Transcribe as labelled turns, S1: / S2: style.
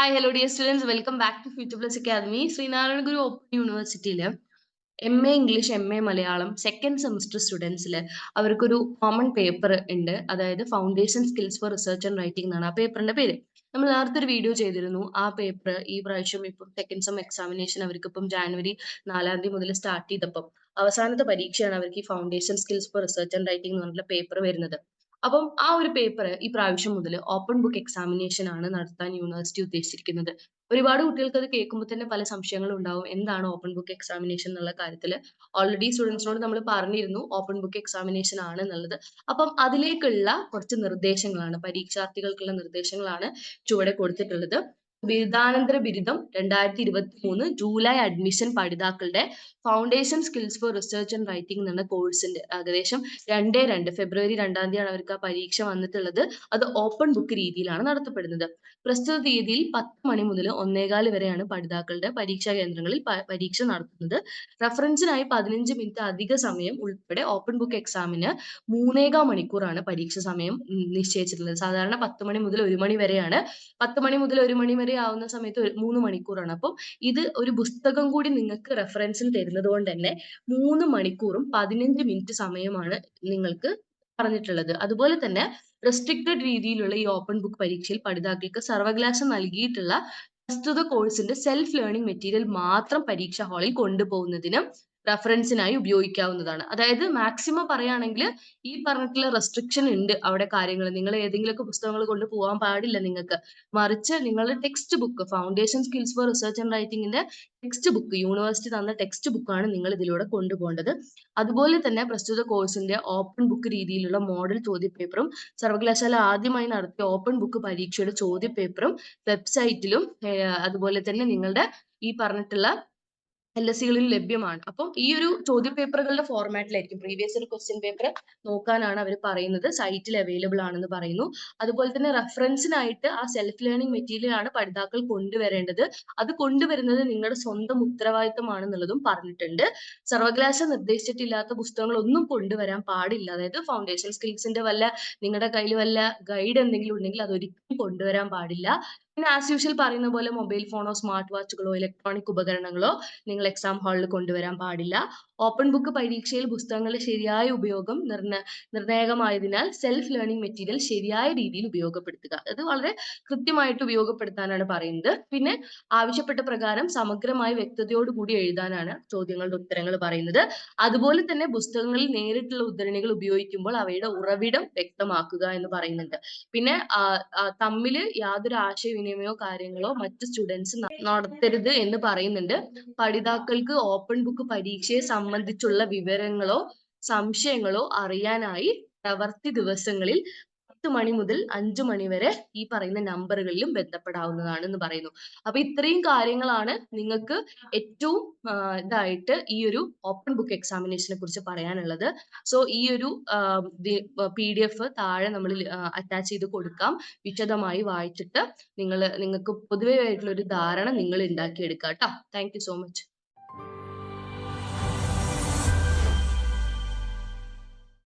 S1: Hi hello dear students welcome back to future plus academy Sreenarayana Guru open യൂണിവേഴ്സിറ്റിയിൽ M A English M A Malayalam second semester സ്റ്റുഡൻസിൽ അവർക്കൊരു common paper ഉണ്ട്. അതായത് foundation skills for research and writing എന്നാണ് ആ പേപ്പറിന്റെ പേര്. നമ്മൾ നേരത്തെ ഒരു വീഡിയോ ചെയ്തിരുന്നു. ആ പേപ്പർ ഈ പ്രാവശ്യം ഇപ്പം സെക്കൻഡ് സെം എക്സാമിനേഷൻ അവർക്ക് ഇപ്പം ജാനുവരി നാലാം തീയതി മുതൽ സ്റ്റാർട്ട് ചെയ്തപ്പം അവസാനത്തെ പരീക്ഷയാണ് അവർക്ക് ഈ foundation skills for research and writing എന്ന് പറഞ്ഞിട്ടുള്ള പേപ്പർ വരുന്നത്. അപ്പം ആ ഒരു പേപ്പർ ഈ പ്രാവശ്യം മുതൽ ഓപ്പൺ ബുക്ക് എക്സാമിനേഷൻ ആണ് നടത്താൻ യൂണിവേഴ്സിറ്റി ഉദ്ദേശിച്ചിരിക്കുന്നത്. ഒരുപാട് കുട്ടികൾക്ക് അത് കേൾക്കുമ്പോൾ തന്നെ പല സംശയങ്ങളും ഉണ്ടാവും. എന്താണ് ഓപ്പൺ ബുക്ക് എക്സാമിനേഷൻ എന്നുള്ള കാര്യത്തിൽ ഓൾറെഡി സ്റ്റുഡൻസിനോട് നമ്മൾ പറഞ്ഞിരുന്നു ഓപ്പൺ ബുക്ക് എക്സാമിനേഷൻ ആണ് എന്നുള്ളത്. അപ്പം അതിലേക്കുള്ള കുറച്ച് നിർദ്ദേശങ്ങളാണ് പരീക്ഷാർത്ഥികൾക്കുള്ള നിർദ്ദേശങ്ങളാണ് ചുവടെ കൊടുത്തിട്ടുള്ളത്. ബിരുദാനന്തര ബിരുദം രണ്ടായിരത്തി ഇരുപത്തി മൂന്ന് July admission പഠിതാക്കളുടെ foundation skills for research and writing എന്ന കോഴ്സിന്റെ ഏകദേശം രണ്ടേ രണ്ട്. ഫെബ്രുവരി രണ്ടാം തീയതിയാണ് അവർക്ക് ആ പരീക്ഷ വന്നിട്ടുള്ളത്. അത് ഓപ്പൺ ബുക്ക് രീതിയിലാണ് നടത്തപ്പെടുന്നത്. പ്രസ്തുത തീയതിയിൽ പത്ത് മണി മുതൽ ഒന്നേകാൽ വരെയാണ് പഠിതാക്കളുടെ പരീക്ഷാ കേന്ദ്രങ്ങളിൽ പരീക്ഷ നടത്തുന്നത്. റഫറൻസിനായി പതിനഞ്ച് മിനിറ്റ് അധിക സമയം ഉൾപ്പെടെ ഓപ്പൺ ബുക്ക് എക്സാമിന് മൂന്നേകാൽ മണിക്കൂറാണ് പരീക്ഷ സമയം നിശ്ചയിച്ചിട്ടുള്ളത്. സാധാരണ പത്ത് മണി മുതൽ ഒരു മണി വരെയാണ്. പത്ത് മണി മുതൽ ഒരു മണി വരെ ആവുന്ന സമയത്ത് മൂന്ന് മണിക്കൂറാണ്. അപ്പം ഇത് ഒരു പുസ്തകം കൂടി നിങ്ങൾക്ക് റെഫറൻസിൽ തരുന്നത് കൊണ്ട് തന്നെ മൂന്ന് മണിക്കൂറും പതിനഞ്ച് മിനിറ്റ് സമയമാണ് നിങ്ങൾക്ക് പറഞ്ഞിട്ടുള്ളത്. അതുപോലെ തന്നെ റെസ്ട്രിക്റ്റഡ് രീതിയിലുള്ള ഈ ഓപ്പൺ ബുക്ക് പരീക്ഷയിൽ പഠിതാക്കൾക്ക് സർവകലാശാല നൽകിയിട്ടുള്ള പ്രസ്തുത കോഴ്സിന്റെ സെൽഫ് ലേണിംഗ് മെറ്റീരിയൽ മാത്രം പരീക്ഷാ ഹാളിൽ കൊണ്ടുപോകുന്നതിന് റഫറൻസിനായി ഉപയോഗിക്കാവുന്നതാണ്. അതായത് മാക്സിമം പറയുകയാണെങ്കിൽ ഈ പറഞ്ഞിട്ടുള്ള റെസ്ട്രിക്ഷൻ ഉണ്ട് അവിടെ കാര്യങ്ങൾ. നിങ്ങൾ ഏതെങ്കിലുമൊക്കെ പുസ്തകങ്ങൾ കൊണ്ട് പോകാൻ പാടില്ല നിങ്ങൾക്ക്. മറിച്ച് നിങ്ങളുടെ text book foundation skills for research and റൈറ്റിംഗിന്റെ text book university തന്ന ടെക്സ്റ്റ് ബുക്കാണ് നിങ്ങൾ ഇതിലൂടെ കൊണ്ടുപോകേണ്ടത്. അതുപോലെ തന്നെ പ്രസ്തുത കോഴ്സിന്റെ ഓപ്പൺ ബുക്ക് രീതിയിലുള്ള മോഡൽ ചോദ്യപേപ്പറും സർവകലാശാല ആദ്യമായി നടത്തിയ ഓപ്പൺ ബുക്ക് പരീക്ഷയുടെ ചോദ്യപേപ്പറും വെബ്സൈറ്റിലും അതുപോലെ തന്നെ നിങ്ങളുടെ ഈ പറഞ്ഞിട്ടുള്ള എൽ എസ് സികളിൽ ലഭ്യമാണ്. അപ്പം ഈ ഒരു ചോദ്യപേപ്പറുകളുടെ ഫോർമാറ്റിലായിരിക്കും പ്രീവിയസ് ഒരു ക്വസ്റ്റ്യൻ പേപ്പർ നോക്കാനാണ് അവർ പറയുന്നത്. സൈറ്റിൽ അവൈലബിൾ ആണെന്ന് പറയുന്നു. അതുപോലെ തന്നെ റെഫറൻസിനായിട്ട് ആ സെൽഫ് ലേണിംഗ് മെറ്റീരിയൽ ആണ് പഠിതാക്കൾ കൊണ്ടുവരേണ്ടത്. അത് കൊണ്ടുവരുന്നത് നിങ്ങളുടെ സ്വന്തം ഉത്തരവാദിത്തമാണെന്നുള്ളതും പറഞ്ഞിട്ടുണ്ട്. സർവകലാശാല നിർദ്ദേശിച്ചിട്ടില്ലാത്ത പുസ്തകങ്ങൾ ഒന്നും കൊണ്ടുവരാൻ പാടില്ല. അതായത് ഫൗണ്ടേഷൻ സ്കിൽസിന്റെ വല്ല നിങ്ങളുടെ കയ്യിൽ വല്ല ഗൈഡ് എന്തെങ്കിലും ഉണ്ടെങ്കിൽ അത് ഒരിക്കലും കൊണ്ടുവരാൻ പാടില്ല. പിന്നെ ആസ് യൂഷ്വൽ പറയുന്ന പോലെ മൊബൈൽ ഫോണോ സ്മാർട്ട് വാച്ചുകളോ ഇലക്ട്രോണിക് ഉപകരണങ്ങളോ നിങ്ങൾ എക്സാം ഹാളിൽ കൊണ്ടുവരാൻ പാടില്ല. ഓപ്പൺ ബുക്ക് പരീക്ഷയിൽ പുസ്തകങ്ങളുടെ ശരിയായ ഉപയോഗം നിർണ നിർണായകമായതിനാൽ സെൽഫ് ലേണിംഗ് മെറ്റീരിയൽ ശരിയായ രീതിയിൽ ഉപയോഗപ്പെടുത്തുക. അത് വളരെ കൃത്യമായിട്ട് ഉപയോഗപ്പെടുത്താനാണ് പറയുന്നത്. പിന്നെ ആവശ്യപ്പെട്ട പ്രകാരം സമഗ്രമായ വ്യക്തതയോടുകൂടി എഴുതാനാണ് ചോദ്യങ്ങളുടെ ഉത്തരങ്ങൾ പറയുന്നത്. അതുപോലെ തന്നെ പുസ്തകങ്ങളിൽ നേരിട്ടുള്ള ഉദ്ധരണികൾ ഉപയോഗിക്കുമ്പോൾ അവയുടെ ഉറവിടം വ്യക്തമാക്കുക എന്ന് പറയുന്നുണ്ട്. പിന്നെ തമ്മിൽ യാതൊരു ആശയവിനിമയോ കാര്യങ്ങളോ മറ്റു സ്റ്റുഡൻസ് നടത്തരുത് എന്ന് പറയുന്നുണ്ട്. പഠിതാക്കൾക്ക് ഓപ്പൺ ബുക്ക് പരീക്ഷയെ സംബന്ധിച്ചുള്ള വിവരങ്ങളോ സംശയങ്ങളോ അറിയാനായി പ്രവർത്തി ദിവസങ്ങളിൽ പത്ത് മണി മുതൽ അഞ്ചു മണി വരെ ഈ പറയുന്ന നമ്പറുകളിലും ബന്ധപ്പെടാവുന്നതാണ് എന്ന് പറയുന്നു. അപ്പൊ ഇത്രയും കാര്യങ്ങളാണ് നിങ്ങൾക്ക് ഏറ്റവും ഇതായിട്ട് ഈ ഒരു ഓപ്പൺ ബുക്ക് എക്സാമിനേഷനെ കുറിച്ച് പറയാനുള്ളത്. സോ ഈ ഒരു പി ഡി എഫ് താഴെ നമ്മൾ അറ്റാച്ച് ചെയ്ത് കൊടുക്കാം. വിശദമായി വായിച്ചിട്ട് നിങ്ങൾ നിങ്ങൾക്ക് പൊതുവെ ആയിട്ടുള്ള ഒരു ധാരണ നിങ്ങൾ ഉണ്ടാക്കിയെടുക്കുക കേട്ടോ. Thank you so much